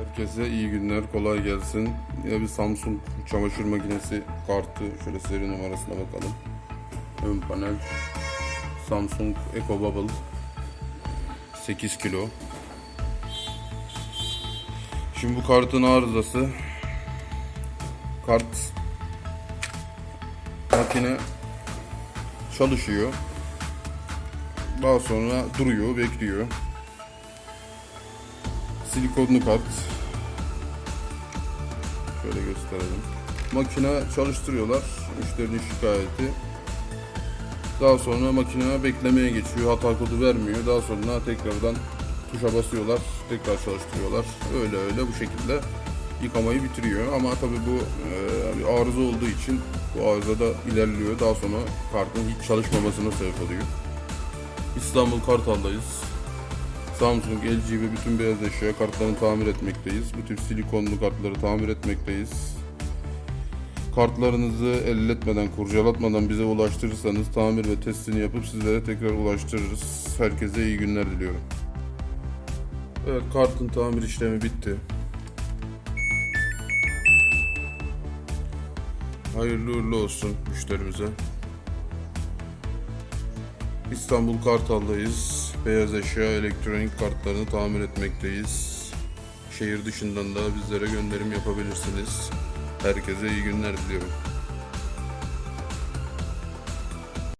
Herkese iyi günler, kolay gelsin. Yine bir Samsung çamaşır makinesi kartı. Şöyle seri numarasına bakalım. Ön panel Samsung Eco Bubble 8 kilo. Şimdi bu kartın arızası kart makine çalışıyor. Daha sonra duruyor, bekliyor. Silikonlu kart. Şöyle gösterelim. Makine çalıştırıyorlar. Müşterinin şikayeti. Daha sonra makine beklemeye geçiyor. Hata kodu vermiyor. Daha sonra tekrardan tuşa basıyorlar. Tekrar çalıştırıyorlar. Öyle öyle bu şekilde yıkamayı bitiriyor. Ama tabii bu e, arıza olduğu için bu arıza da ilerliyor. Daha sonra kartın hiç çalışmamasına sebep oluyor. İstanbul Kartal'dayız. Samsung, LG ve bütün beyaz eşya kartlarını tamir etmekteyiz. Bütün silikonlu kartları tamir etmekteyiz. Kartlarınızı elletmeden, kurcalatmadan bize ulaştırırsanız tamir ve testini yapıp sizlere tekrar ulaştırırız. Herkese iyi günler diliyorum. Evet, kartın tamir işlemi bitti. Hayırlı uğurlu olsun müşterimize. İstanbul Kartal'dayız. Beyaz eşya elektronik kartlarını tamir etmekteyiz. Şehir dışından da bizlere gönderim yapabilirsiniz. Herkese iyi günler diliyorum.